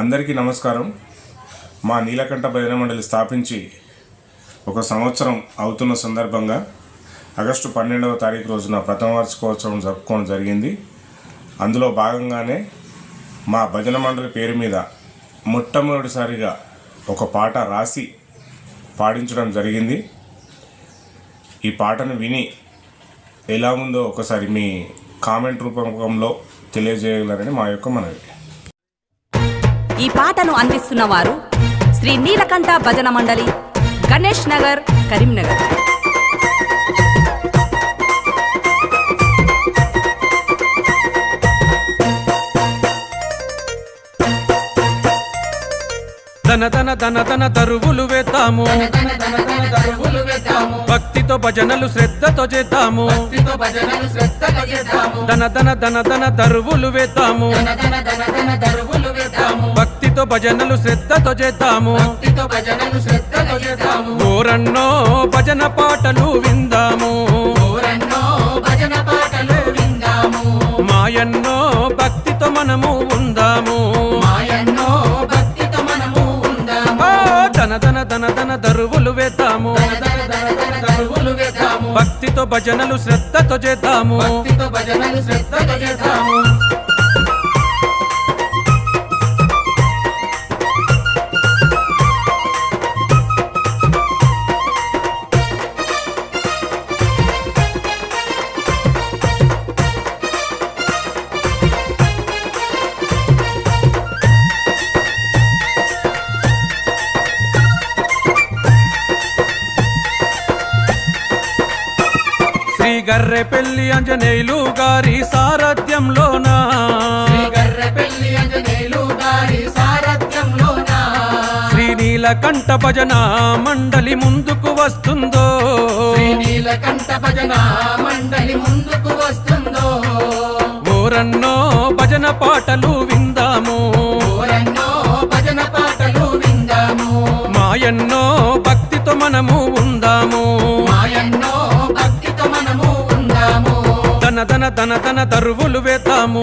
అందరికీ నమస్కారం. మా నీలకంఠ భజన మండలి స్థాపించి ఒక సంవత్సరం అవుతున్న సందర్భంగా ఆగస్టు పన్నెండవ తారీఖు రోజున ప్రథమ వార్షికోత్సవం జరుపుకోవడం జరిగింది. అందులో భాగంగానే మా భజన మండలి పేరు మీద మొట్టమొదటిసారిగా ఒక పాట రాసి పాడించడం జరిగింది. ఈ పాటను విని ఎలా ఉందో ఒకసారి మీ కామెంట్ రూపంలో తెలియజేయగలరని మా యొక్క మనవి. ఈ పాటను అందిస్తున్న వారు శ్రీ నీలకంఠ భజన మండలి గణేష్ నగర్ కరీంనగర్. ధన ధన ధన ధన తరువులు వేతాము భక్తితో భజనలు శ్రద్ధతో చేద్దాము. ధన ధన ధన ధన తరువులు వేతాము భక్తితో భజనలు శ్రద్ధతో చేద్దాము. ఓరన్నో భజన పాటలు విందాము. మాయన్నో భక్తితో మనము ఉందాము. ధన ధన ధన ధన దరువులు వేద్దాము. భక్తితో భజనలు శ్రద్ధతో చేద్దాము. భజనలు శ్రద్ధతో చేద్దాము. గర్రె పెళ్ళి అంజనేయులు గారి సారథ్యంలోన? గర్రెపల్లి అంజనేయులు గారి సారథ్యంలోన? శ్రీ నీలకంఠ భజన మండలి ముందుకు వస్తుందో? నీలకంఠ భజన మండలి ముందుకు వస్తుందో? ఓరన్నో భజన పాటలు ధన ధన ధన ధన దరువులు వేతాము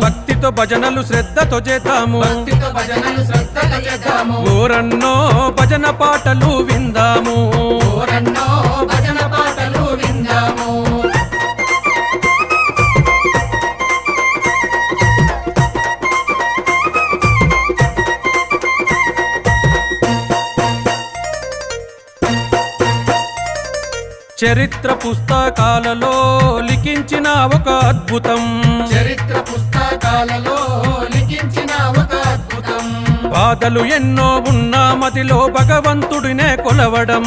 భక్తితో భజనలు శ్రద్ధతో చేతాము ఓరన్నో భజన పాటలు విందాము. ఓరన్నో భజన చరిత్ర పుస్తకాలలో లిఖించిన ఒక అద్భుతం. చరిత్ర పుస్తకాలలో లిఖించిన ఒక అద్భుతం. బాధలు ఎన్నో ఉన్న మదిలో భగవంతుడినే కొలవడం.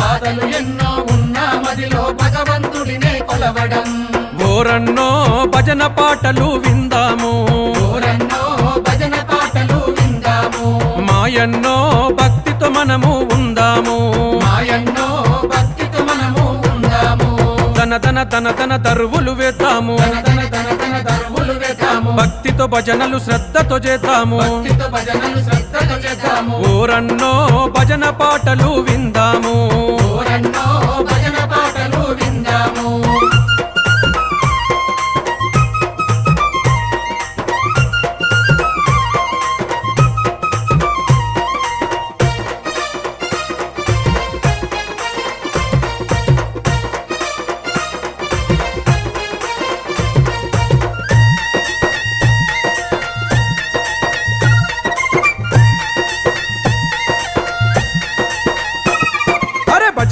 బాధలు ఎన్నో ఉన్న మదిలో భగవంతుడినే కొలవడం. ఓరన్నో భజన పాటలు విందాము. ఓరన్నో భజన పాటలు విందాము. మాయన్నో భక్తితో మనము ఉందాము. మాయన్నో తన తన తరువులు వేద్దాము. భక్తితో భజనలు శ్రద్ధతో చేద్దాము. ఓరన్నో భజన పాటలు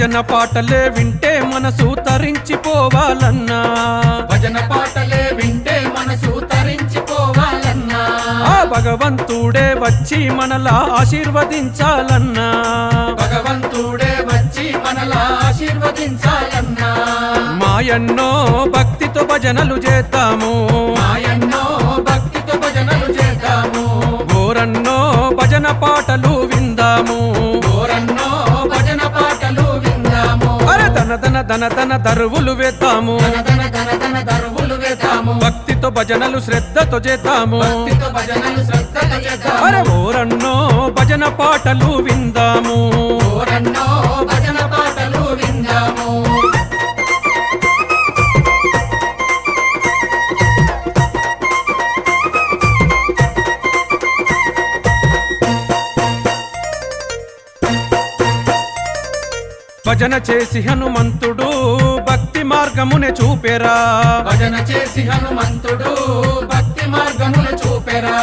భజన పాటలే వింటే మనసు తరించిపోవాలన్నా. భజన పాటలే వింటే మనసు తరించిపోవాలన్నా. ఆ భగవంతుడే వచ్చి మనలా ఆశీర్వదించాలన్నా. భగవంతుడే వచ్చి మనలా ఆశీర్వదించాలన్నా. మాయన్నో భక్తితో భజనలు చేద్దాము. మాయన్నో భక్తితో భజనలు చేద్దాము. ఓరన్నో భజన పాటలు విందాము. ధన ధన దరువులు దరువులు వేద్దాము భక్తితో భజనలు శ్రద్ధతో చేద్దాము. అరే ఓరన్నో భజన పాటలు భజన చేసి హనుమంతుడు భక్తి మార్గమునే చూపెరా. భజన చేసి హనుమంతుడు భక్తి మార్గములు చూపెరా.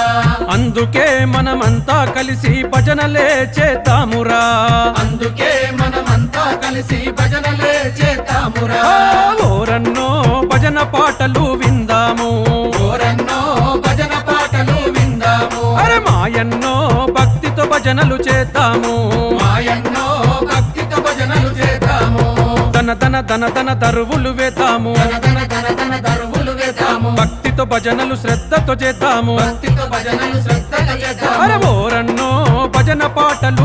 అందుకే మనమంతా కలిసి భజనలే చేద్దామురా. అందుకే మనమంతా కలిసి భజనలే చేద్దామురా. ఓరన్నో భజన పాటలు విందాము. ఓరన్నో భజన పాటలు విందాము. అరే మాయన్నో భక్తితో భజనలు చేద్దాము. తన తన తన తన దరువులు వేద్దాము. భక్తితో భజనలు శ్రద్ధతో చేద్దాము. భక్తితో భజనలు చేద్దాము. అరే ఓరన్నో భజన పాటలు